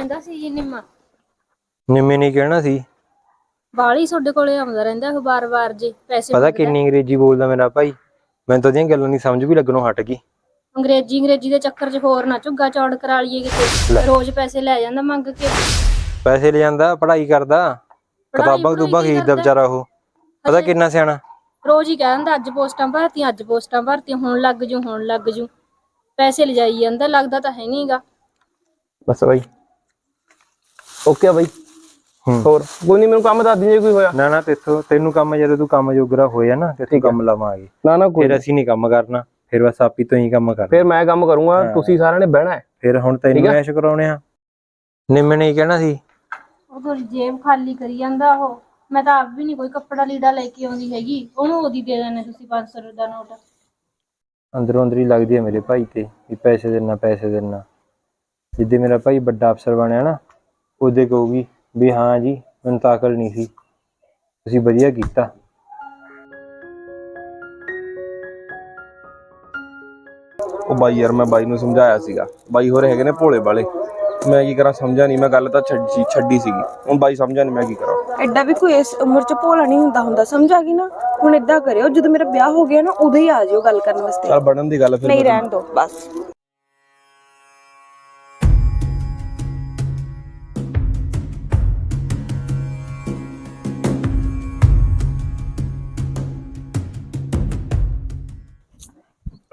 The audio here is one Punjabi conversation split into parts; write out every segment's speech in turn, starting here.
ਕਹਿੰਦਾ ਸੀ ਜੀ ਨਿੰਮਾ। ਨਿੰਮੇ ਨੇ ਕਹਿਣਾ ਸੀ। ਵਾਲੀ ਤੁਹਾਡੇ ਕੋਲੇ ਆਉਂਦਾ ਰਹਿੰਦਾ ਉਹ ਬਾਰ-ਬਾਰ ਜੇ ਪੈਸੇ ਪਤਾ ਮੰਗਦਾ। ਕਿੰਨੀ ਅੰਗਰੇਜ਼ੀ ਬੋਲਦਾ ਮੇਰਾ ਭਾਈ। ਮੈਨੂੰ ਤਾਂ ਉਹਦੀਆਂ ਗੱਲਾਂ ਨਹੀਂ ਸਮਝ ਵੀ ਲੱਗਣੋਂ ਹਟ ਗਈ। ਅੰਗਰੇਜ਼ੀ ਅੰਗਰੇਜ਼ੀ ਦੇ ਚੱਕਰ 'ਚ ਹੋਰ ਨਾ ਝੁੱਗਾ ਚੌੜ ਕਰਾ ਲਈਏ ਕਿਤੇ। ਰੋਜ਼ ਪੈਸੇ ਲੈ ਜਾਂਦਾ ਮੰਗ ਕੇ। ਪੈਸੇ ਲੈ ਜਾਂਦਾ ਪੜ੍ਹਾਈ ਕਰਦਾ। ਕਿਤਾਬਾਂ ਪੜ੍ਹਾਈ ਕੀ ਖਰੀਦਦਾ ਕਰਦਾ? ਵਿਚਾਰਾ ਉਹ। ਪਤਾ ਕਿੰਨਾ ਸਿਆਣਾ। ਰੋਜ਼ ਹੀ ਕਹਿ ਦਿੰਦਾ ਅੱਜ ਪੋਸਟਾਂ ਭਰਤੀਆਂ ਅੱਜ ਪੋਸਟਾਂ ਭਰਤੀਆਂ ਹੁਣ ਲੱਗ ਜੂ ਹੁਣ ਲੱਗ ਜੂ। ਪੈਸੇ ਲਿਜਾਈ ਜਾਂਦਾ ਲੱਗਦਾ ਤਾਂ ਹੈ ਨਹੀਂਗਾ ਬਸ ਬਾਈ। ਓਕੇ ਆ ਬਾਈ। ਹੂੰ। ਹੋਰ ਕੋਈ ਨਹੀਂ ਮੈਨੂੰ ਕੰਮ ਦੱਸ ਦੀ ਜੇ ਕੋਈ ਹੋਇਆ। ਨਾ ਨਾ ਤੇਥੋਂ ਤੈਨੂੰ ਕੰਮ ਜਦੋਂ ਤੂੰ ਕੰਮ ਜੋਗਰਾ ਹੋਇਆ ਨਾ ਤੇ ਤੂੰ ਕੰਮ ਲਵਾਂਗੇ। ਨਾ ਨਾ ਕੋਈ ਫਿਰ ਅਸੀਂ ਨਹੀਂ ਕੰਮ ਕਰਨਾ ਫਿਰ ਬਸ ਆਪੀ ਤੋਂ ਹੀ ਕੰਮ ਕਰਨਾ। ਫਿਰ ਮੈਂ ਕੰਮ ਕਰੂੰਗਾ। ਤੁਸੀਂ ਸਾਰਿਆਂ ਨੇ ਬਹਿਣਾ ਹੈ। ਫਿਰ ਹੁਣ ਤੈਨੂੰ? ਐਸ਼ ਕਰਾਉਣੇ ਆ। ਨਿੰਮੇ ਨੇ ਕਹਿਣਾ ਸੀ? ਉਹ ਥੋੜੀ ਜੇਬ ਖਾਲੀ ਕਰੀ ਜਾਂਦਾ ਉਹ। ਮੈਂ ਤਾਂ ਆਪ ਵੀ ਨਹੀਂ ਕੋਈ ਕੱਪੜਾ ਲੀੜਾ ਲੈ ਕੇ ਆਉਂਦੀ ਹੈਗੀ। ਉਹਨੂੰ ਉਹਦੀ ਦੇ ਦੇਣੇ ਤੁਸੀਂ 500 ਰੁਪਏ ਦਾ ਨੋਟ। ਅੰਦਰੋਂ ਅੰਦਰ ਲੱਗਦੀ ਹੈ ਮੇਰੇ ਭਾਈ ਤੇ ਵੀ ਪੈਸੇ ਦੇਣਾ ਪੈਸੇ ਦੇਣਾ। ਜਿੱਦੇ ਮੇਰਾ ਭਾਈ ਵੱਡਾ ਅਫਸਰ ਬਣਿਆ ਨਾ ਉਹਦੇ ਕਹੂਗੀ ਵੀ ਹਾਂ ਜੀ ਮੈਨੂੰ ਤਾਂ ਅਕਲ ਨਹੀਂ ਸੀ। ਤੁਸੀਂ ਵਧੀਆ ਕੀਤਾ। ਉਹ ਬਾਈ ਯਾਰ ਮੈਂ ਬਾਈ ਨੂੰ ਸਮਝਾਇਆ ਸੀਗਾ। ਬਾਈ ਹੋਰ ਹੈਗੇ ਨੇ ਭੋਲੇ ਵਾਲੇ। ਮੈਂ ਕੀ ਕਰਾਂ ਸਮਝਿਆ ਨਹੀਂ। ਮੈਂ ਗੱਲ ਤਾਂ ਛੱਡੀ ਛੱਡੀ ਸੀਗੀ। ਹੁਣ ਬਾਈ ਸਮਝਿਆ ਨਹੀਂ ਮੈਂ ਕੀ ਕਰਾਂ। ਐਡਾ ਵੀ ਕੋਈ ਇਸ ਉਮਰ ਚ ਭੋਲਾ ਨਹੀਂ ਹੁੰਦਾ ਹੁੰਦਾ ਸਮਝ ਆ ਗਈ ਨਾ? ਹੁਣ ਏਦਾਂ ਕਰਿਓ ਜਦੋਂ ਮੇਰਾ ਵਿਆਹ ਹੋ ਗਿਆ ਨਾ ਉਦੋਂ ਹੀ ਆ ਜਿਓ ਗੱਲ ਕਰਨ ਵਾਸਤੇ। ਚੱਲ ਬਣਨ ਦੀ ਗੱਲ ਫਿਰ ਨਹੀਂ ਰਹਿਣ ਦੋ ਬਸ।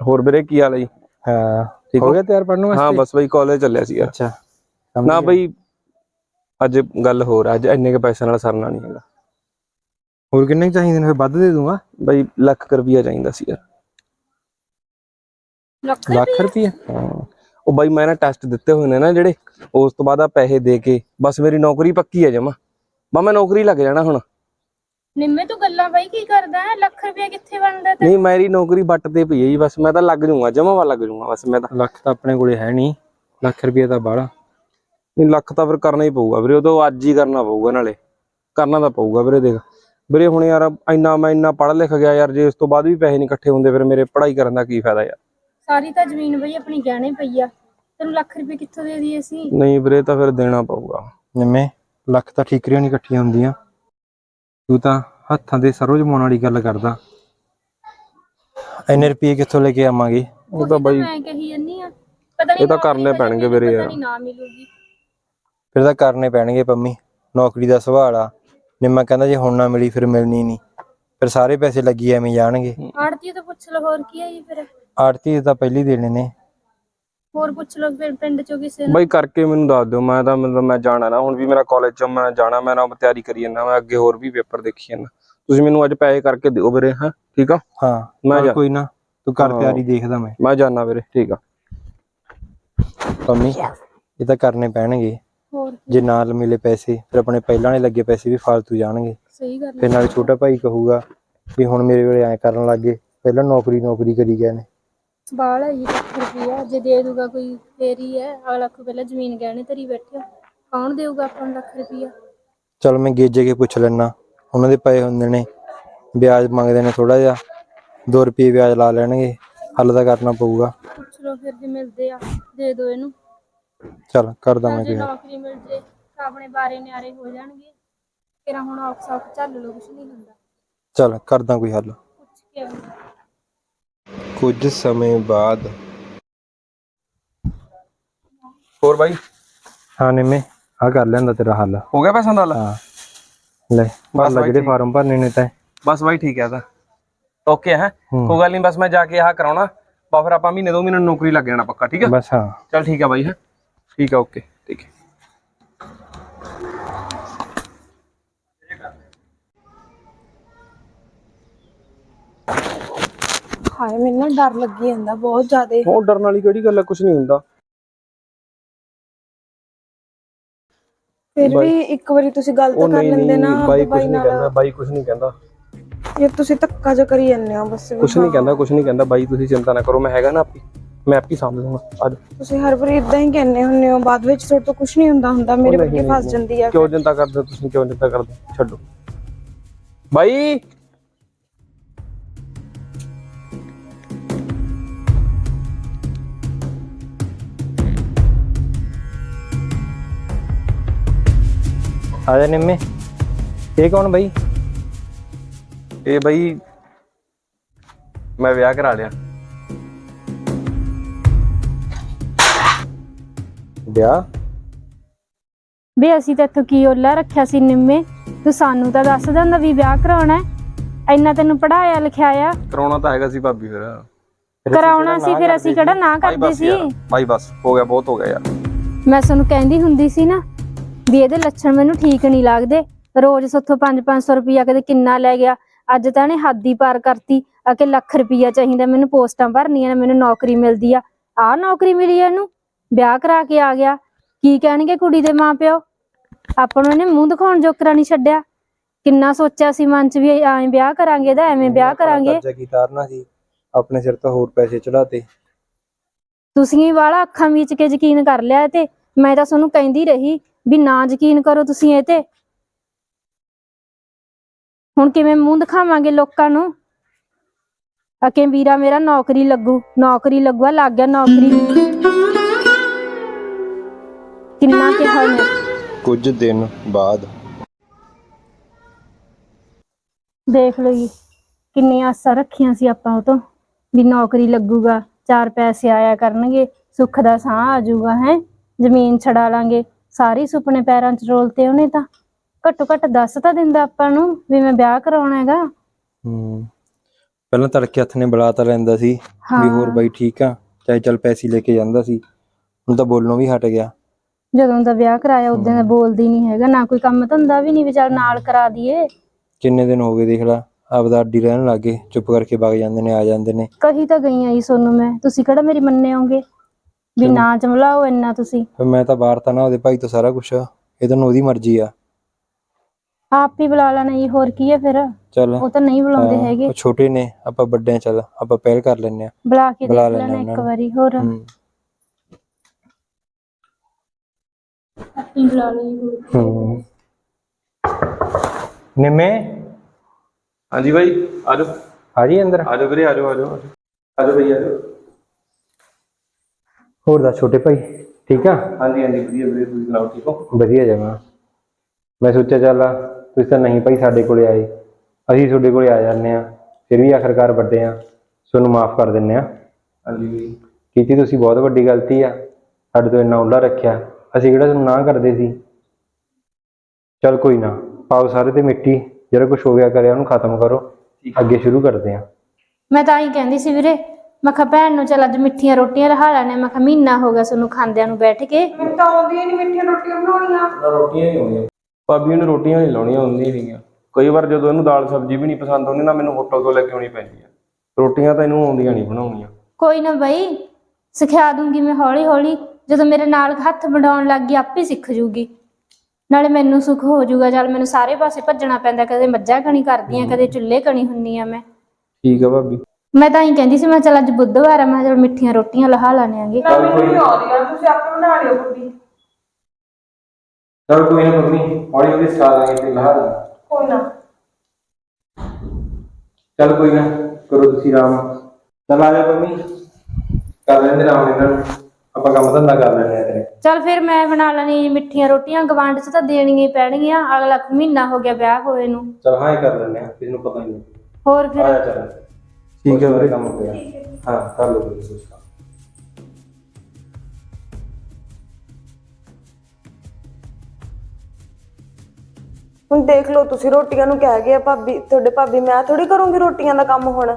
ਹੋਰ ਵੀਰੇ ਕੀ ਹਾਲ ਹੈ ਜੀ? ਹਾਂ ਠੀਕ ਹੋ? ਗਿਆ ਤਿਆਰ ਪੜਨ ਵਾਸਤੇ? ਹਾਂ ਬਸ ਬਾਈ ਕਾਲਜ ਚੱਲਿਆ ਸੀਗਾ। ਅੱਛਾ ਨਾ ਬਾਈ ਅੱਜ ਗੱਲ ਹੋਰ ਅੱਜ ਇੰਨੇ ਕੇ ਪੈਸੇ ਨਾਲ ਸਰਨਾ ਨਹੀਂ ਹੈਗਾ। ਹੋਰ ਕਿੰਨੇ ਚਾਹੀਦੇ ਨੇ? ਫਿਰ ਵੱਧ ਦੇ ਦੂੰਗਾ ਬਾਈ ਲੱਖ ਕੁ ਰੁਪਈਆ ਚਾਹੀਦਾ ਸੀ ਯਾਰ ਲੱਖ ਰੁਪਏ ਹਾਂ। ਉਹ ਬਾਈ ਮੈਂ ਨਾ ਟੈਸਟ ਦਿੱਤੇ ਹੋਏ ਨੇ ਨਾ ਜਿਹੜੇ ਉਸ ਤੋਂ ਬਾਅਦ ਆ ਪੈਸੇ ਦੇ ਕੇ ਬਸ ਮੇਰੀ ਨੌਕਰੀ ਪੱਕੀ ਹੈ ਜਮਾ। ਬਾ ਮੈਂ ਨੌਕਰੀ ਲੱਗ ਜਾਣਾ ਹੁਣ। ਨਿੰਮੇ ਤੂੰ ਗੱਲਾਂ ਬਾਈ ਕੀ ਕਰਦਾ ਹੈ? ਲੱਖ ਰੁਪਏ ਕਿੱਥੇ ਬਣਦਾ ਤੇ ਨਹੀਂ ਮੇਰੀ ਨੌਕਰੀ ਬੱਟ ਤੇ ਪਈ ਹੈ ਜੀ ਬਸ ਮੈਂ ਤਾਂ ਲੱਗ ਜਾਊਂਗਾ ਜਮਾ ਵਾ ਲੱਗ ਜਾਊਂਗਾ ਬਸ ਮੈਂ ਤਾਂ। ਲੱਖ ਤਾਂ ਆਪਣੇ ਕੋਲੇ ਹੈ ਨਹੀਂ ਲੱਖ ਰੁਪਏ ਤਾਂ ਬਾਹਲਾ। ਨਹੀਂ ਲੱਖ ਤਾਂ ਫਿਰ ਕਰਨਾ ਹੀ ਪਊਗਾ ਵੀਰੇ ਉਹ ਤਾਂ ਅੱਜ ਹੀ ਕਰਨਾ ਪਊਗਾ ਨਾਲੇ। ਕਰਨਾ ਤਾਂ ਪਊਗਾ ਵੀਰੇ ਦੇਖ। ਵੀਰੇ ਹੁਣ ਯਾਰ ਇੰਨਾ ਮੈਂ ਇੰਨਾ ਪੜ੍ਹ ਲਿਖ ਗਿਆ ਯਾਰ ਜੇ ਉਸ ਤੋਂ ਬਾਅਦ ਵੀ ਪੈਸੇ ਨਹੀਂ ਇਕੱਠੇ ਹੁੰਦੇ ਫਿਰ ਮੇਰੇ ਪੜ੍ਹਾਈ ਕਰਨ ਦਾ ਕੀ ਫਾਇਦਾ ਯਾਰ? ਸਾਰੀ ਤਾਂ ਜ਼ਮੀਨ ਬਈ ਆਪਣੀ ਗਹਿਣੇ ਪਈ ਆ। ਤੈਨੂੰ ਲੱਖ ਰੁਪਏ ਕਿੱਥੋਂ ਦੇ ਦਈਏ ਅਸੀਂ? ਨਹੀਂ ਵੀਰੇ ਤਾਂ ਫਿਰ ਦੇਣਾ ਪਊਗਾ। ਨਿੰਮੇ ਲੱਖ ਤਾਂ ਠੀਕਰੀਆਂ ਨਹੀਂ ਇਕੱਠੀਆਂ ਹੁੰਦੀਆਂ। ਤੂੰ ਤਾਂ ਹੱਥਾਂ ਦੇ ਸਰੋਂ ਜਮਾਉਣ ਵਾਲੀ ਗੱਲ ਕਰਦਾ। ਇੰਨੇ ਰੁਪਏ ਕਿੱਥੋਂ ਲੈ ਕੇ ਆਵਾਂਗੇ? ਉਹ ਤਾਂ ਬਾਈ ਮੈਂ ਕਹੀ ਜੰਨੀ ਆ ਪਤਾ ਨਹੀਂ ਇਹ ਤਾਂ ਕਰਨੇ ਪੈਣਗੇ ਵੀਰੇ ਯਾਰ। ਨਹੀਂ ਨਾ ਮਿਲੂਗੀ। ਫਿਰ ਤਾਂ ਕਰਨੇ ਪੈਣਗੇ ਪੰਮੀ ਨੌਕਰੀ ਦਾ ਸਵਾਲ ਆ। ਨਿੰਮਾ ਕਹਿੰਦਾ ਜੇ ਹੁਣ ਨਾ ਮਿਲੀ ਫਿਰ ਮਿਲਣੀ ਨਹੀਂ ਫਿਰ ਸਾਰੇ ਪੈਸੇ ਲੱਗੀ ਐਵੇਂ ਜਾਣਗੇ। ਆੜਤੀ ਤੋਂ ਪੁੱਛ ਲਓ ਹੋਰ ਕੀ ਹੈ ਜੀ ਫਿਰ? ਆੜਤੀ ਤਾਂ ਪਹਿਲੀ ਦੇਣੇ ਨੇ। ਹੋਰ ਪੁੱਛ ਲਓ ਫਿਰ ਪਿੰਡ ਚੋਂ ਕਿਸੇ ਨੂੰ। ਬਾਈ ਕਰਕੇ ਮੈਨੂੰ ਦੱਸ ਦਿਓ ਮੈਂ ਤਾਂ ਮਤਲਬ ਮੈਂ ਜਾਣਾ ਨਾ ਹੁਣ ਵੀ ਮੇਰਾ ਕਾਲਜ ਚ ਮੈਂ ਜਾਣਾ ਮੈਂ ਨਾ ਤਿਆਰੀ ਕਰੀ ਜਾਂਦਾ ਮੈਂ ਅੱਗੇ ਹੋਰ ਵੀ ਪੇਪਰ ਦੇਖੀ ਜਾਂਦਾ। ਤੁਸੀਂ ਮੈਨੂੰ ਅੱਜ ਪੈਸੇ ਕਰਕੇ ਦਿਓ ਵੀਰੇ ਹਾਂ ਠੀਕ ਆ? ਹਾਂ ਮੈਂ ਚੱਲ ਜਾ- ਕੋਈ ਨਾ ਤੂੰ ਕਰ ਹਾਂ। ਤਿਆਰੀ ਦੇਖਦਾ ਮੈਂ। ਮੈਂ ਜਾਣਾ ਵੀਰੇ ਠੀਕ ਆ। ਪੰਮੀ ਇਹ ਤਾਂ ਕਰਨੇ ਪੈਣਗੇ। ਹੋਰ ਕੀ, ਜੇ ਨਾਲ ਮਿਲੇ ਪੈਸੇ ਫਿਰ ਆਪਣੇ ਪਹਿਲਾਂ ਵਾਲੇ ਲੱਗੇ ਪੈਸੇ ਵੀ ਫਾਲਤੂ ਜਾਣਗੇ। ਸਹੀ ਗੱਲ ਹੈ ਫਿਰ ਨਾਲ ਛੋਟਾ ਭਾਈ ਕਹੂਗਾ ਵੀ ਹੁਣ ਮੇਰੇ ਵੇਲੇ ਐ ਕਰਨ ਲੱਗੇ ਪਹਿਲਾਂ ਨੌਕਰੀ ਨੌਕਰੀ ਕਰੀ ਗਏ ਨੇ। ਬਾਲ ਹੈ ਜੀ ਲੱਖ ਰੁਪਇਆ ਜੇ ਦੇ ਦੂਗਾ ਕੋਈ ਫੇਰ ਹੀ ਹੈ। ਅਗਲਾ ਲੱਖ ਪਹਿਲਾਂ ਜ਼ਮੀਨ ਗਹਿਣੇ ਧਰੀ ਬੈਠਿਆ ਕੌਣ ਦੇਊਗਾ ਆਪਾਂ ਨੂੰ ਲੱਖ ਰੁਪਇਆ ਚਲ ਮੈਂ ਗੇਜੇ ਕੇ ਪੁੱਛ ਲੈਣਾ ਉਹਨਾਂ ਦੇ ਪਏ ਹੁੰਦੇ ਨੇ। ਵਿਆਜ ਮੰਗਦੇ ਨੇ ਥੋੜਾ ਜਿਹਾ। 2 ਰੁਪਏ ਵਿਆਜ ਲਾ ਲੈਣਗੇ। ਹੱਲ ਤਾਂ ਕਰਨਾ ਪਊਗਾ। ਪੁੱਛ ਲਓ ਫਿਰ ਜੇ ਮਿਲਦੇ ਆ। ਦੇ ਦਿਓ ਇਹਨੂੰ। ਚਲ ਕਰਦਾ ਮੈਂ ਜੇ ਕੋਈ। ਨੌਕਰੀ ਮਿਲ ਜੇ ਤਾਂ ਆਪਣੇ ਬਾਰੇ ਨਿਆਰੇ ਹੋ ਜਾਣਗੇ। ਫਿਰ ਹੁਣ ਔਖ ਸੌਖ ਚੱਲ ਲੋ ਕੁਛ ਨਹੀਂ ਹੁੰਦਾ। ਚੱਲ ਕਰਦਾ ਕੋਈ ਹੱਲ। ਪੁੱਛ ਕੇ ਆਉਂਦਾ। ਕੁਝ ਸਮੇਂ ਬਾਅਦ। ਹੋਰ ਬਾਈ? ਹਾਂ ਨਿੰਮੇ ਆ ਕਰ ਲੈਂਦਾ ਤੇਰਾ ਹੱਲ। ਹੋ ਗਿਆ ਪੈਸਾ ਦਾ ਹੱਲ? ਹਾਂ। ਲੈ ਭਰ ਲੈ ਜਿਹੜੇ। ਫਾਰਮ ਭਰਨੇ ਨੇ ਤਾਂ। ਬਸ ਬਾਈ ਠੀਕ ਹੈ ਤਾਂ। ਓਕੇ ਹੈ। ਹੂੰ। ਕੋਈ ਗੱਲ ਨਹੀਂ ਬਸ ਮੈਂ ਜਾ ਕੇ ਆਹ ਕਰਾਉਣਾ। ਬਾ ਫਿਰ ਆਪਾਂ ਮਹੀਨੇ ਦੋ ਮਹੀਨੇ ਨੂੰ ਨੌਕਰੀ ਲੱਗ ਜਾਣਾ ਪੱਕਾ ਠੀਕ ਹੈ? ਬਸ ਹਾਂ। ਚਲ ਠੀਕ ਹੈ ਬਾਈ ਹੈ। ਠੀਕ ਹੈ ਓਕੇ ਠੀਕ ਹੈ। ਹਾਏ ਮੈਨੂੰ ਨਾ ਡਰ ਲੱਗੀ ਜਾਂਦਾ ਬਹੁਤ ਜ਼ਿਆਦਾ। ਉਹ ਡਰਨ ਵਾਲੀ ਕਿਹੜੀ ਗੱਲ ਹੈ ਕੁਝ ਨਹੀਂ ਹੁੰਦਾ। ਫਿਰ ਵੀ ਇੱਕ ਵਾਰੀ ਤੁਸੀਂ ਗੱਲ ਤਾਂ ਕਰ ਨਹੀਂ ਲੈਂਦੇ ਨਹੀਂ ਨਾ ਬਾਈ ਕੁਝ ਨਹੀਂ ਨਾਲ ਕਹਿੰਦਾ ਬਾਈ ਕੁਝ ਨਹੀਂ ਕਹਿੰਦਾ। ਯਾਰ ਤੁਸੀਂ ਧੱਕਾ ਜਿਹਾ ਕਰੀ ਜਾਂਦੇ ਹੋ ਬਸ ਵੀ ਕੁਝ ਨਹੀਂ ਹਾਂ। ਕਹਿੰਦਾ ਕੁਝ ਨਹੀਂ ਕਹਿੰਦਾ ਬਾਈ ਤੁਸੀਂ ਚਿੰਤਾ ਨਾ ਕਰੋ ਮੈਂ ਹੈਗਾ ਨਾ ਆਪੀ। ਮੈਂ ਆਪੀ ਸਾਂਭ ਲੂੰਗਾ ਅੱਜ। ਤੁਸੀਂ ਹਰ ਵਾਰੀ ਇਦਾਂ ਹੀ ਕਹਿੰਦੇ ਹੁੰਦੇ ਹੋ ਬਾਅਦ ਵਿੱਚ ਤੁਹਾਡੇ ਤੋਂ ਕੁਝ ਨਹੀਂ ਹੁੰਦਾ ਹੁੰਦਾ ਮੇਰੇ ਨਹੀਂ, ਫਸ ਨਹੀਂ। ਜਾਂਦੀ ਆ ਕਿਉਂ ਚਿੰਤਾ ਕਰਦੇ ਹੋ ਤੁਸੀਂ ਕਿਉਂ ਚਿੰਤਾ ਕਰਦੇ ਹੋ? ਛੱਡੋ। ਬਾਈ! ਆ ਜਾ ਨਿੰਮੇ। ਇਹ ਕੌਣ ਬਈ? ਇਹ ਬਈ ਮੈਂ ਵਿਆਹ ਕਰਾ ਲਿਆ। ਵਿਆਹ? ਵੀ ਅਸੀਂ ਤਾਂ ਇੱਥੋਂ ਕੀ ਓਲਾ ਰੱਖਿਆ ਸੀ ਨਿੰਮੇ? ਤੂੰ ਸਾਨੂੰ ਤਾਂ ਦੱਸ ਦਿੰਦਾ ਵੀ ਵਿਆਹ ਕਰਾਉਣਾ ਹੈ। ਇੰਨਾ ਤੈਨੂੰ ਪੜਾਇਆ ਲਿਖਾਇਆ ਕਰਾਉਣਾ ਤਾਂ ਹੈਗਾ ਸੀ ਭਾਬੀ ਫਿਰ। ਕਰਾਉਣਾ ਸੀ ਫਿਰ ਅਸੀਂ ਕਰਦੇ ਕਿਹੜਾ ਨਾ ਕਰਦੇ ਸੀ? ਭਾਈ ਬਸ ਹੋ ਗਿਆ ਬਹੁਤ ਹੋ ਗਿਆ ਯਾਰ। ਮੈਂ ਤੁਹਾਨੂੰ ਕਹਿੰਦੀ ਹੁੰਦੀ ਸੀ ਨਾ ਵੀ ਇਹਦੇ ਲੱਛਣ ਮੈਨੂੰ ਠੀਕ ਨਹੀਂ ਲੱਗਦੇ। ਰੋਜ਼ ਸੱਥੋਂ 5-500 ਰੁਪਇਆ ਕਦੇ ਕਿੰਨਾ ਲੈ ਗਿਆ। ਅੱਜ ਤਾਂ ਇਹਨੇ ਹੱਦ ਹੀ ਪਾਰ ਕਰਤੀ ਆ ਕਿ ਲੱਖ ਰੁਪਇਆ ਚਾਹੀਦਾ। ਮੈਨੂੰ ਪੋਸਟਾਂ ਭਰਨੀਆਂ ਨੇ ਮੈਨੂੰ ਨੌਕਰੀ ਮਿਲਦੀ ਆ। ਆਹ ਨੌਕਰੀ ਮਿਲੀ ਆ ਇਹਨੂੰ? ਵਿਆਹ ਕਰਾ ਕੇ ਆ ਗਿਆ। ਕੀ ਕਹਿਣਗੇ ਕੁੜੀ ਦੇ ਮਾਪਿਓ? ਆਪਾਂ ਨੂੰ ਇਹਨੇ ਮੂੰਹ ਦਿਖਾਉਣ ਜੋਕਰਾ ਨਹੀਂ ਛੱਡਿਆ। ਕਿੰਨਾ ਸੋਚਿਆ ਸੀ ਮਨ 'ਚ ਵੀ ਐਂ ਵਿਆਹ ਕਰਾਂਗੇ ਇਹਦਾ ਐਵੇਂ ਵਿਆਹ ਕਰਾਂਗੇ। ਕਰਜ਼ਾ ਕੀ ਤਾਰਨਾ ਸੀ? ਆਪਣੇ ਸਿਰ ਤੋਂ ਹੋਰ ਪੈਸੇ ਚੜਾਤੇ ਤੁਸੀਂ ਹੀ ਵਾਲਾ ਅੱਖਾਂ ਵਿੱਚ ਕੇ ਯਕੀਨ ਕਰ ਲਿਆ ਤੇ ਮੈਂ ਤਾਂ ਤੁਹਾਨੂੰ ਕਹਿੰਦੀ ਰਹੀ। ਵੀ ਨਾ ਯਕੀਨ ਕਰੋ ਤੁਸੀਂ ਇਹ ਤੇ। ਹੁਣ ਕਿਵੇਂ ਮੂੰਹ ਦਿਖਾਵਾਂਗੇ ਲੋਕਾਂ ਨੂੰ? ਅਕੇ ਵੀਰਾ ਮੇਰਾ ਨੌਕਰੀ ਲੱਗੂ ਨੌਕਰੀ ਲੱਗੂਆ ਲੱਗ ਗਿਆ ਨੌਕਰੀ। ਕਿੰਨਾ ਕਿਹਾ ਨੇ ਕੁਝ ਦਿਨ ਬਾਅਦ। ਦੇਖ ਲਓ ਜੀ ਕਿੰਨੀ ਆਸਾਂ ਰੱਖੀਆਂ ਸੀ ਆਪਾਂ ਉਹ ਤੋਂ ਵੀ ਨੌਕਰੀ ਲੱਗੂਗਾ ਚਾਰ ਪੈਸੇ ਆਇਆ ਕਰਨਗੇ ਸੁੱਖ ਦਾ ਸਾਹ ਆ ਜਾਊਗਾ ਹੈ? ਜ਼ਮੀਨ ਛਡਾ ਲਾਂਗੇ। ਸਾਰੇ ਸੁਪਨੇ ਪੈਰਾਂ 'ਚ ਰੋਲਤੇ ਉਹਨੇ ਤਾਂ। ਘੱਟੋ ਘੱਟ ਦੱਸ ਤਾਂ ਦਿੰਦਾ ਆਪਾਂ ਨੂੰ ਵੀ ਮੈਂ ਵਿਆਹ ਕਰਾਉਣਾ ਹੈਗਾ। ਹੂੰ। ਪਹਿਲਾਂ ਤੜਕੇ ਹੱਥ ਨੇ ਬੁਲਾ ਤਾਂ ਲੈਂਦਾ ਸੀ ਵੀ ਹੋਰ ਬਾਈ ਠੀਕ ਆ ਚਾਹੇ ਚੱਲ ਪੈਸੇ ਲੈ ਕੇ ਜਾਂਦਾ ਸੀ। ਹੁਣ ਤਾਂ ਬੋਲਣੋਂ ਵੀ ਹਟ ਗਿਆ। ਜਦੋਂ ਦਾ ਵਿਆਹ ਕਰਾਇਆ ਉਦੋਂ ਦਾ ਬੋਲਦੀ ਨਹੀਂ ਹੈਗਾ ਨਾ ਕੋਈ ਕੰਮ ਧੰਦਾ ਵੀ ਨਹੀਂ ਵੀ ਚੱਲ ਨਾਲ ਕਰਾ ਦਈਏ। ਕਿੰਨੇ ਦਿਨ ਹੋ ਗਏ ਦੇਖ ਲਾ ਆਪਦਾ ਅੱਡੀ ਰਹਿਣ ਲੱਗੇ ਚੁੱਪ ਕਰਕੇ ਵਗ ਜਾਂਦੇ ਨੇ ਆ ਜਾਂਦੇ ਨੇ। ਕਹੀ ਤਾਂ ਗਈ ਆਈ ਸੋਨੂੰ ਮੈਂ ਤੁਸੀਂ ਕਿਹੜਾ ਮੇਰੀ ਮੰਨੇ ਹੋਗੇ ਵੀ ਨਾ ਚਮਲਾਓ ਇੰਨਾ ਤੁਸੀਂ। ਫਿਰ ਮੈਂ ਤਾਂ ਬਾਹਰ ਤਾਂ ਨਾ ਉਹਦੇ ਭਾਈ ਤੋਂ ਸਾਰਾ ਕੁਝ ਇਹ ਤਾਂ ਉਹਦੀ ਮਰਜ਼ੀ ਆ। ਆਪ ਹੀ ਬੁਲਾ ਲੈਣਾ ਜੀ ਹੋਰ ਕੀ ਹੈ ਫਿਰ? ਚੱਲ। ਉਹ ਤਾਂ ਨਹੀਂ ਬੁਲਾਉਂਦੇ ਹਾਂ, ਹੈਗੇ। ਉਹ ਛੋਟੇ ਨੇ ਆਪਾਂ ਵੱਡੇ ਆ ਚੱਲ ਆਪਾਂ ਪਹਿਲ ਕਰ ਲੈਨੇ ਆ ਬੁਲਾ ਕੇ ਬੁਲਾ ਦੇਖ ਲੈਣਾ ਲੈਣਾ ਉਹਨਾਂ ਇੱਕ ਨੂੰ। ਵਾਰੀ ਹੋਰ। ਹੂੰ। ਆਪੀ ਬੁਲਾ ਲਈ ਹੂੰ। ਨਿੰਮੇ? ਹਾਂਜੀ ਬਾਈ ਆ ਜਾਓ। ਆ ਜੀ ਅੰਦਰ। ਆ ਜਾਓ ਵੀਰੇ ਆ ਜਾਓ ਆ ਜਾਓ। ਆ ਜਾਓ ਬਈ ਆ ਜਾਓ। ਹੋਰ ਦਾ ਛੋਟੇ ਭਾਈ ਠੀਕ ਆ? ਹਾਂਜੀ ਹਾਂਜੀ ਵਧੀਆ ਵੀਰੇ ਤੁਸੀਂ ਸੁਣਾਓ ਠੀਕ ਹੋ? ਵਧੀਆ ਜਮਾ ਮੈਂ ਸੋਚਿਆ ਚੱਲ ਤੁਸੀਂ ਤਾਂ ਨਹੀਂ ਭਾਈ ਸਾਡੇ ਕੋਲੇ ਆਏ। ਅਸੀਂ ਤੁਹਾਡੇ ਕੋਲੇ ਆ ਜਾਂਦੇ ਆ ਫਿਰ ਵੀ ਆਖਰਕਾਰ ਵੱਡੇ ਆ ਤੁਹਾਨੂੰ ਮਾਫ ਕਰ ਦਿੰਨੇ ਆ ਹਾਂਜੀ ਬਈ ਕੀਤੀ ਤੁਸੀਂ ਬਹੁਤ ਵੱਡੀ ਗਲਤੀ ਆ। ਸਾਡੇ ਤੋਂ ਇੰਨਾ ਉੱਲਾ ਰੱਖਿਆ। ਅਸੀਂ ਕਿਹੜਾ ਤੁਹਾਨੂੰ ਨਾ ਕਰਦੇ ਸੀ? ਚੱਲ ਕੋਈ ਨਾ ਪਾਓ ਸਾਰੇ ਤੇ ਮਿੱਟੀ ਜਿਹੜਾ ਕੁਝ ਹੋ ਗਿਆ ਕਰਿਆ ਉਹਨੂੰ ਖਤਮ ਕਰੋ। ਅੱਗੇ ਸ਼ੁਰੂ ਕਰਦੇ ਆ ਮੈਂ ਤਾਂ ਹੀ ਕਹਿੰਦੀ ਸੀ ਵੀਰੇ ਮੈਂ ਕਿਹਾ ਭੈਣ ਨੂੰ ਚੱਲ ਅੱਜ ਮਿੱਠੀਆਂ ਰੋਟੀਆਂ ਰਹਾ ਲੈਣੇ ਮੈਂ ਕਿਹਾ ਮਹੀਨਾ ਹੋ ਗਿਆ ਸਾਨੂੰ ਖਾਂਦਿਆਂ ਨੂੰ ਬੈਠ ਕੇ। ਮੈਨੂੰ ਤਾਂ ਆਉਂਦੀਆਂ ਨਹੀਂ ਮਿੱਠੀਆਂ ਰੋਟੀਆਂ ਬਣਾਉਣੀਆਂ। ਰੋਟੀਆਂ ਨਹੀਂ ਆਉਂਦੀਆਂ। ਭਾਬੀ ਨੂੰ ਰੋਟੀਆਂ ਨਹੀਂ ਲਾਉਣੀਆਂ ਹੁੰਦੀਆਂ ਨਹੀਂਆਂ। ਕਈ ਵਾਰ ਜਦੋਂ ਇਹਨੂੰ ਦਾਲ ਸਬਜ਼ੀ ਵੀ ਨਹੀਂ ਪਸੰਦ ਆਉਂਦੀ ਨਾ ਮੈਨੂੰ ਹੋਟਲ ਤੋਂ ਲੈ ਕੇ ਆਉਣੀ ਪੈਂਦੀ ਆ। ਰੋਟੀਆਂ ਤਾਂ ਇਹਨੂੰ ਆਉਂਦੀਆਂ ਨਹੀਂ ਬਣਾਉਣੀਆਂ। ਕੋਈ ਨਾ ਬਈ ਸਿਖਾ ਦੂੰਗੀ ਮੈਂ ਹੌਲੀ ਹੌਲੀ ਜਦੋਂ ਮੇਰੇ ਨਾਲ ਹੱਥ ਵਡਾਉਣ ਲੱਗ ਗਈ ਆਪੇ ਸਿੱਖ ਜੂਗੀ। ਨਾਲੇ ਮੈਨੂੰ ਸੁੱਖ ਹੋ ਜਾਊਗਾ ਚੱਲ ਮੈਨੂੰ ਸਾਰੇ ਪਾਸੇ ਭੱਜਣਾ ਪੈਂਦਾ। ਕਦੇ ਮੱਝਾਂ ਕਣੀ ਕਰਦੀਆਂ ਕਦੇ ਚੁੱਲ੍ਹੇ ਕਣੀ ਹੁੰਨੀ ਆ ਮੈਂ। ਠੀਕ ਆ ਭਾਬੀ। ਮੈਂ ਤਾਂ ਹੀ ਕਹਿੰਦੀ ਸੀ ਮੈਂ ਚੱਲ ਅੱਜ ਬੁੱਧਵਾਰ ਆ ਮੈਂ ਚੱਲ ਮਿੱਠੀਆਂ ਰੋਟੀਆਂ ਲਹਾ ਲਾਣੇ ਆਂਗੇ। ਨਾ ਮੈਨੂੰ ਨਹੀਂ ਆਉਂਦੀਆਂ ਤੁਸੀਂ ਆਪੇ ਬਣਾ ਲਿਓ ਕੁੜੀ ਚਲ ਕੋਈ ਨਾ ਮੰਮੀ ਹੌਲੀ ਹੌਲੀ ਸਿਖਾ ਦਾਂਗੇ ਤੇ ਲਹਾ ਕੋਈ ਨਾ। ਚੱਲ ਕੋਈ ਨਾ ਕਰੋ ਤੁਸੀਂ ਆਰਾਮ। ਚੱਲ ਆ ਜਾ ਮੰਮੀ। ਕਰ ਲੈਂਦੇ ਆਰਾਮ ਇਹਨਾਂ ਨੂੰ। ਆਪਾਂ ਕੰਮ ਧੰਦਾ ਕਰ ਲੈਂਦੇ ਆ ਤੇਰੇ। ਚੱਲ ਫਿਰ ਮੈਂ ਬਣਾ ਲੈਣੀ ਮਿੱਠੀਆਂ ਰੋਟੀਆਂ ਗਵਾਂਢ 'ਚ ਤਾਂ ਦੇਣੀਆਂ ਹੀ ਪੈਣਗੀਆਂ। ਅਗਲਾ ਮਹੀਨਾ ਹੋ ਗਿਆ ਵਿਆਹ ਹੋਏ ਨੂੰ। ਚਲ ਹਾਂ ਇਹ ਕਰ ਲੈਂਦੇ ਆ ਕਿਸੇ ਨੂੰ ਪਤਾ ਹੀ ਨਹੀਂ। ਹੋਰ ਆ ਫਿਰ ਜਾ ਚੱਲ। ਠੀਕ ਹੈ ਵੀਰੇ। ਕੰਮ ਹੋ ਗਿਆ। ਹਾਂ ਕਰ ਲਓ ਤੁਸੀਂ ਕੁਛ ਕੰਮ। ਹੁਣ ਦੇਖ ਲਓ ਤੁਸੀਂ ਰੋਟੀਆਂ ਨੂੰ ਕਹਿ ਗਏ ਆ ਭਾਬੀ ਤੁਹਾਡੇ ਭਾਬੀ ਮੈਂ ਥੋੜੀ ਕਰੂੰਗੀ ਰੋਟੀਆਂ ਦਾ ਕੰਮ ਹੁਣ।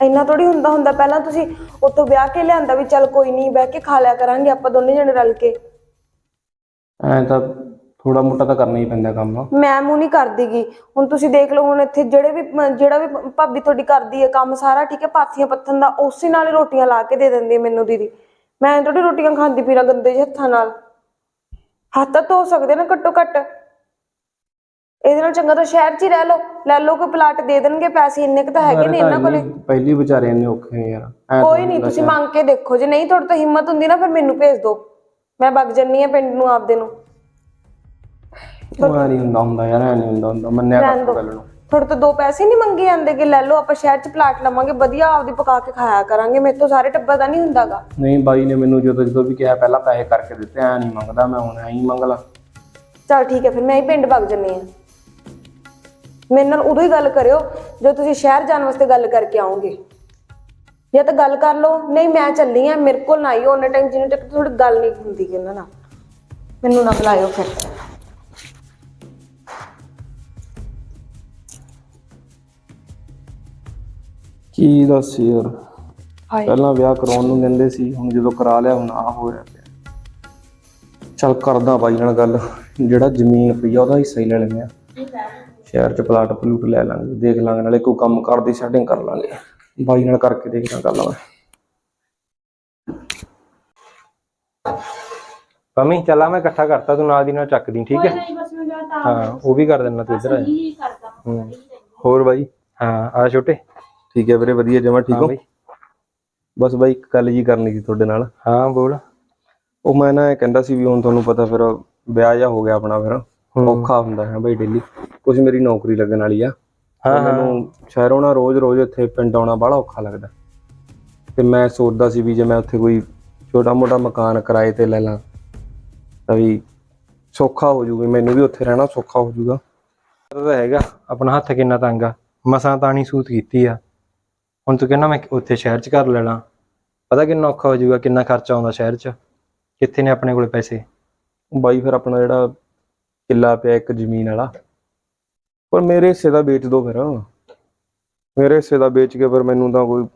ਇੰਨਾ ਥੋੜੀ ਹੁੰਦਾ ਹੁੰਦਾ ਪਹਿਲਾਂ ਤੁਸੀਂ ਉੱਥੋਂ ਵਿਆਹ ਕੇ ਲਿਆਂਦਾ ਵੀ ਚੱਲ ਕੋਈ ਨਹੀਂ ਬਹਿ ਕੇ ਖਾ ਲਿਆ ਕਰਾਂਗੇ ਆਪਾਂ ਦੋਨੇ ਜਣੇ ਰਲ ਕੇ। ਐ ਤਾਂ ਥੋੜਾ ਮੋਟਾ ਤਾਂ ਕਰਨਾ ਹੀ ਪੈਂਦਾ ਕੰਮ। ਮੈਂ ਮੂੰਹ ਨਹੀਂ ਕਰਦੀਗੀ ਹੁਣ ਤੁਸੀਂ ਦੇਖ ਲਓ ਹੁਣ ਇੱਥੇ ਜਿਹੜੇ ਵੀ ਮ- ਜਿਹੜਾ ਵੀ ਭ- ਭਾਬੀ ਤੁਹਾਡੀ ਕਰਦੀ ਹੈ ਕੰਮ ਸਾਰਾ ਠੀਕ ਹੈ ਪਾਥੀਆਂ ਪੱਥਨ ਦਾ ਉਸੇ ਨਾਲ ਹੀ ਰੋਟੀਆਂ ਲਾ ਕੇ ਦੇ ਦਿੰਦੀ ਹੈ ਮੈਨੂੰ ਦੀਦੀ। ਮੈਂ ਥੋੜੀ ਰੋਟੀਆਂ ਖਾਂਦੀ ਪੀਣਾ ਗੰਦੇ ਜਿਹੇ ਹੱਥਾਂ ਨਾਲ। ਹੱਥ ਤਾਂ ਧੋ ਸਕਦੇ ਨਾ ਘੱਟੋ ਘੱਟ। ਇਹਦੇ ਨਾਲ ਚੰਗਾ ਤਾਂ ਸ਼ਹਿਰ 'ਚ ਹੀ ਰਹਿ ਲਓ। ਲੈ ਲਓ ਕੋਈ ਪਲਾਟ ਦੇ ਦੇਣਗੇ ਪੈਸੇ ਇੰਨੇ ਕੁ ਤਾਂ ਹੈਗੇ ਨੇ ਇਹਨਾਂ ਕੋਲੇ। ਪਹਿਲੀ ਵਿਚਾਰੇ ਇੰਨੇ ਔਖੇ ਨੇ ਯਾਰ ਐਂ ਕੋਈ ਨਹੀਂ ਤੁਸੀਂ ਮੰਗ ਕੇ ਦੇਖੋ। ਜੇ ਨਹੀਂ ਤੁਹਾਡੇ ਤੋਂ ਹਿੰਮਤ ਹੁੰਦੀ ਨਾ ਫਿਰ ਮੈਨੂੰ ਭੇਜ ਦਿਓ। ਮੈਂ ਵਗ ਜੰਨੀ ਆ ਪਿੰਡ ਨੂੰ ਆਪਦੇ ਨੂੰ। ਉਹ ਨਹੀਂ ਹੁੰਦਾ ਹੁੰਦਾ ਯਾਰ ਐ ਨਹੀਂ ਹੁੰਦਾ ਹੁੰਦਾ ਮੰਨਿਆ ਰਹਿਣ ਕਰ ਦਿਓ ਗੱਲ ਨੂੰ। ਤੁਹਾਡੇ ਤੋਂ ਦੋ ਪੈਸੇ ਨਹੀਂ ਮੰਗੇ ਜਾਂਦੇ ਕਿ ਲੈ ਲਓ ਆਪਾਂ ਸ਼ਹਿਰ 'ਚ ਪਲਾਟ ਲਵਾਂਗੇ ਵਧੀਆ ਆਪਦੀ ਪਕਾ ਕੇ ਖਾਇਆ ਕਰਾਂਗੇ ਮੇਰੇ ਤੋਂ ਸਾਰੇ ਟੱਬਰ ਦਾ ਨਹੀਂ ਹੁੰਦਾਗਾ। ਨਹੀਂ ਬਾਈ ਨੇ ਮੈਨੂੰ ਜਦੋਂ ਜਦੋਂ ਵੀ ਕਿਹਾ ਪਹਿਲਾਂ ਪੈਸੇ ਕਰਕੇ ਦਿੱਤੇ ਐ ਨਹੀਂ ਮੰਗਦਾ ਮੈਂ ਹੁਣ ਐਂ ਹੀ ਮੰਗ ਲਾ। ਚਲ ਠੀਕ ਹੈ ਫਿਰ ਮੈਂ ਹੀ ਪਿੰਡ ਵਗ ਜੰਨੀ ਆ ਮੇਰੇ ਨਾਲ ਉਦੋਂ ਹੀ ਗੱਲ ਕਰਿਓ ਜਦੋਂ ਤੁਸੀਂ ਸ਼ਹਿਰ ਜਾਣ ਵਾਸਤੇ ਗੱਲ ਕਰਕੇ ਆਓਗੇ। ਜਾਂ ਤਾਂ ਗੱਲ ਕਰ ਲਓ ਨਹੀਂ ਮੈਂ ਚੱਲੀ ਆ ਮੇਰੇ ਕੋਲ ਨਾ ਉਹਨੇ ਟਾਈਮ ਜਿੰਨੇ ਤੱਕ ਤੁਹਾਡੀ ਗੱਲ ਨਹੀਂ ਹੁੰਦੀ ਕਿ ਉਹਨਾਂ ਨਾਲ। ਮੈਨੂੰ ਨਾ ਬੁਲਾਇਓ ਫਿਰ। ਕੀ ਦੱਸ ਯਾਰ? ਪਹਿਲਾਂ ਵਿਆਹ ਕਰਾਉਣ ਨੂੰ ਕਹਿੰਦੇ ਸੀ ਹੁਣ ਜਦੋਂ ਕਰਾ ਲਿਆ ਹੁਣ ਆ ਹੋ ਰਿਹਾ ਪਿਆ। ਚੱਲ ਕਰਦਾ ਬਾਈ ਨਾਲ ਗੱਲ ਜਿਹੜਾ ਜ਼ਮੀਨ ਪਈ ਆ ਉਹਦਾ ਹਿੱਸਾ ਹੀ ਲੈ ਲੈਂਦੇ ਆ। ਸ਼ਹਿਰ ਚ ਪਲਾਟ ਪਲੂਟ ਲੈ ਲਾਂਗੇ ਦੇਖ ਲਾਂਗੇ ਨਾਲੇ ਕੋਈ ਕੰਮ ਕਰਦੀ ਸੈਟਿੰਗ ਕਰ ਲਾਂਗੇ। ਬਾਈ ਨਾਲ ਕਰਕੇ ਦੇਖਦਾ ਗੱਲ ਮੈਂ। ਪੰਮੀ ਚੱਲਾ ਮੈਂ ਇਕੱਠਾ ਕਰਤਾ ਤੂੰ ਨਾਲ ਦੀ ਨਾਲ ਚੱਕ ਦੀ ਠੀਕ ਹੈ? ਬਸ ਮੈਂ ਜਾ ਤਾਂ ਹਾਂ ਉਹ ਵੀ ਕਰ ਦੇਣਾ ਤੂੰ ਇੱਧਰ ਆ ਜਾ। ਹੀ ਕਰਦਾ। ਹੂੰ। ਹੋਰ ਬਾਈ? ਹਾਂ ਆ ਛੋਟੇ। ਠੀਕ ਹੈ ਵੀਰੇ ਵਧੀਆ ਜਮਾ ਠੀਕ ਹਾਂ ਬਸ ਬਾਈ ਇੱਕ ਗੱਲ ਜੀ ਕਰਨੀ ਸੀ ਤੁਹਾਡੇ ਨਾਲ। ਹਾਂ ਬੋਲ। ਉਹ ਮੈਂ ਨਾ ਇਹ ਕਹਿੰਦਾ ਸੀ ਵੀ ਹੁਣ ਤੁਹਾਨੂੰ ਪਤਾ ਫਿਰ ਵਿਆਹ ਜਾ ਹੋ ਗਿਆ ਆਪਣਾ ਫਿਰ। ਔਖਾ ਹੁੰਦਾ ਹੈ ਬਾਈ ਡੇਲੀ ਕੁਝ ਮੇਰੀ ਨੌਕਰੀ ਲੱਗਣ ਵਾਲੀ ਆ। ਹਾਂ, ਮੈਨੂੰ ਸ਼ਹਿਰੋਂ ਨਾ ਰੋਜ਼-ਰੋਜ਼ ਇੱਥੇ ਪਿੰਡ ਆਉਣਾ ਬੜਾ ਔਖਾ ਲੱਗਦਾ। ਤੇ ਮੈਂ ਸੋਚਦਾ ਸੀ ਵੀ ਜੇ ਮੈਂ ਉੱਥੇ ਕੋਈ ਛੋਟਾ-ਮੋਟਾ ਮਕਾਨ ਕਿਰਾਏ ਤੇ ਲੈ ਲਾਂ ਤਾਂ ਵੀ ਸੌਖਾ ਹੋ ਜੂਗਾ। ਮੈਨੂੰ ਵੀ ਉੱਥੇ ਰਹਿਣਾ ਸੌਖਾ ਹੋ ਜੂਗਾ। ਤਾਂ ਹੈਗਾ ਆਪਣਾ ਹੱਥ ਕਿੰਨਾ ਤੰਗ ਆ। ਮਸਾਂ ਤਾਣੀ ਸੂਤ ਕੀਤੀ ਆ। ਹੁਣ ਤੂੰ ਕਹਿੰਦਾ ਮੈਂ ਉੱਥੇ ਸ਼ਹਿਰ 'ਚ ਘਰ ਲੈਣਾ ਪਤਾ ਕਿੰਨਾ ਔਖਾ ਹੋ ਜਾਊਗਾ ਕਿੰਨਾ ਖਰਚਾ ਆਉਂਦਾ ਸ਼ਹਿਰ 'ਚ? ਕਿੱਥੇ ਨੇ ਆਪਣੇ ਕੋਲੇ ਪੈਸੇ? ਬਾਈ ਫਿਰ ਆਪਣਾ ਜਿਹੜਾ ਕਿੱਲਾ ਪਿਆ ਇੱਕ ਜ਼ਮੀਨ ਵਾਲਾ। ਪਰ ਮੇਰੇ ਹਿੱਸੇ ਦਾ ਵੇਚ ਦੋ ਫਿਰ। ਮੇਰੇ ਹਿੱਸੇ ਦਾ ਵੇਚ ਕੇ ਫਿਰ ਮੈਨੂੰ ਤਾਂ ਕੋਈ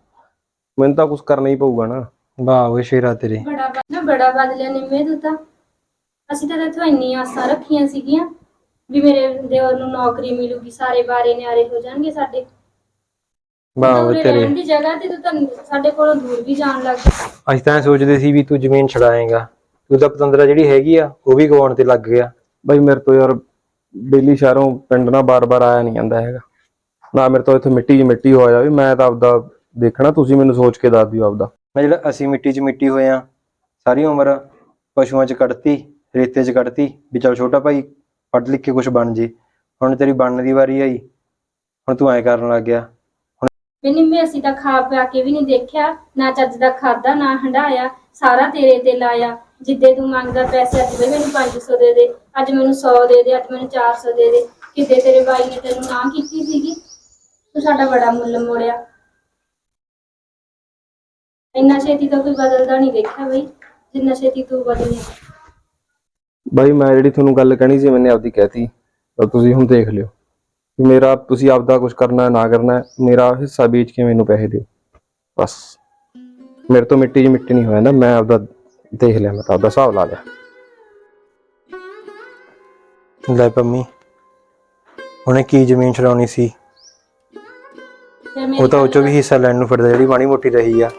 ਮੈਨੂੰ ਤਾਂ ਕੁਝ ਕਰਨਾ ਹੀ ਪਊਗਾ ਨਾ। ਵਾਹ ਓਏ ਸ਼ੇਰਾ ਤੇਰੇ। ਬੜਾ ਨਾ ਬੜਾ ਬਦਲਿਆ ਨਿੰਮੇ ਤੂੰ ਤਾਂ। ਅਸੀਂ ਤਾਂ ਤੇਥੋਂ ਇੰਨੀਆਂ ਆਸਾਂ ਰੱਖੀਆਂ ਸੀਗੀਆਂ ਵੀ ਮੇਰੇ ਦਿਓਰ ਨੂੰ ਨੌਕਰੀ ਮਿਲੂਗੀ ਸਾਰੇ ਬਾਰੇ ਨਿਆਰੇ ਹੋ ਜਾਣਗੇ ਸਾਡੇ। ਵਾਹ ਓਏ ਦੂਰੇ ਤੇਰੇ ਰਹਿਣ ਦੀ ਜਗ੍ਹਾ ਤੇ ਤੂੰ ਤਾਂ ਸਾਡੇ ਕੋਲੋਂ ਦੂਰ ਵੀ ਜਾਣ ਲੱਗ ਗਿਆ ਅਸੀਂ ਤਾਂ ਐਂ ਸੋਚਦੇ ਸੀ ਵੀ ਤੂੰ ਜ਼ਮੀਨ ਛਡਾਏਗਾ। ਤੂੰ ਤਾਂ ਪਤੰਦਰਾ ਜਿਹੜੀ ਹੈਗੀ ਆ ਉਹ ਵੀ ਗਵਾਉਣ ਤੇ ਲੱਗ ਗਿਆ। ਬਾਈ ਮੇਰੇ ਤੋਂ ਯਾਰ ਡੇਲੀ ਸ਼ਹਿਰੋਂ ਪਿੰਡ ਨਾ ਬਾਰ-ਬਾਰ ਆਇਆ ਨਹੀਂ ਜਾਂਦਾ ਹੈਗਾ। ਨਾ ਮੇਰੇ ਤੋਂ ਇੱਥੇ ਮਿੱਟੀ 'ਚ ਮਿੱਟੀ ਹੋ ਜਾਵੇ ਮੈਂ ਤਾਂ ਆਪਦਾ ਦੇਖਣਾ ਤੁਸੀਂ ਮੈਨੂੰ ਸੋਚ ਕੇ ਦੱਸ ਦਿਓ ਆਪਦਾ। ਮੈਂ ਜਿਹੜਾ ਅਸੀਂ ਮਿੱਟੀ 'ਚ ਮਿੱਟੀ ਹੋਏ ਆ ਸਾਰੀ ਉਮਰ ਪਸ਼ੂਆਂ 'ਚ ਕੱਢਤੀ ਰੇਤੇ 'ਚ ਕੱਢਤੀ ਵੀ ਚੱਲ ਛੋਟਾ ਭਾਈ ਪੜ੍ਹ ਲਿਖ ਕੇ ਕੁਝ ਬਣ ਜੇ। ਹੁਣ ਤੇਰੀ ਬਣਨ ਦੀ ਵਾਰੀ ਆਈ। ਹੁਣ ਤੂੰ ਐਂ ਕਰਨ ਲੱਗ ਗਿਆ। ਵੀ ਨਿੰਮੇ ਅਸੀਂ ਤਾਂ ਖਾ ਪਿਆ ਕੇ ਵੀ ਨਹੀਂ ਦੇਖਿਆ, ਨਾ ਚੱਜ ਦਾ ਖਾਦਾ ਨਾ ਹੰਡਾਇਆ, ਸਾਰਾ ਤੇਰੇ ਤੇ ਲਾਇਆ। ਜਿੱਦੇ ਤੂੰ ਮੰਗਦਾ ਪੈਸੇ ਅੱਜ ਵੀ ਮੈਨੂੰ 500 ਦੇ ਦੇ, ਅੱਜ ਮੈਨੂੰ 100 ਦੇ ਦੇ, ਅੱਜ ਮੈਨੂੰ 400 ਦੇ ਦੇ। ਕਿਤੇ ਤੇਰੇ ਬਾਈ ਨੇ ਤੈਨੂੰ ਨਾ ਕੀਤੀ ਸੀਗੀ? ਤੂੰ ਸਾਡਾ ਬੜਾ ਮੁੱਲ ਮੋੜਿਆ। ਇੰਨਾ ਛੇਤੀ ਤਾਂ ਕੋਈ ਬਦਲਦਾ ਨਹੀਂ ਦੇਖਿਆ ਬਈ, ਜਿੰਨਾ ਛੇਤੀ ਤੂੰ ਬਦਲਿਆ ਬਾਈ, ਮੈਂ ਜਿਹੜੀ ਤੁਹਾਨੂੰ ਗੱਲ ਕਹਿਣੀ ਸੀ, ਮੈਨੇ ਆਪਦੀ ਕਹਿਤੀ। ਤਾਂ ਤੁਸੀਂ ਹੁਣ ਦੇਖ ਲਿਓ। ਮੇਰਾ ਤੁਸੀਂ ਆਪਦਾ ਕੁਝ ਕਰਨਾ ਹੈ, ਨਾ ਕਰਨਾ ਹੈ, ਮੇਰਾ ਹਿੱਸਾ ਵੇਚ ਕੇ ਮੈਨੂੰ ਪੈਸੇ ਦਿਓ। ਬਸ। ਮੇਰੇ ਤੋਂ ਮਿੱਟੀ 'ਚ ਮਿੱਟੀ ਨਹੀਂ ਹੋਇਆ ਨਾ ਮੈਂ ਆਪਦਾ ਦੇਖ ਲਿਆ ਮੈਂ ਤਾਂ ਆਪਦਾ ਹਿਸਾਬ ਲਾ ਲਿਆ। ਲੈ ਪੰਮੀ ਉਹਨੇ ਕੀ ਜ਼ਮੀਨ ਛਡਾਉਣੀ ਸੀ? ਮੇਰੀ ਉਹ ਤਾਂ ਉਹ ਚੋਂ ਵੀ ਹਿੱਸਾ ਲੈਣ ਨੂੰ ਫਿਰਦਾ ਜਿਹੜੀ ਮਾੜੀ ਮੋਟੀ ਰਹੀ ਆ।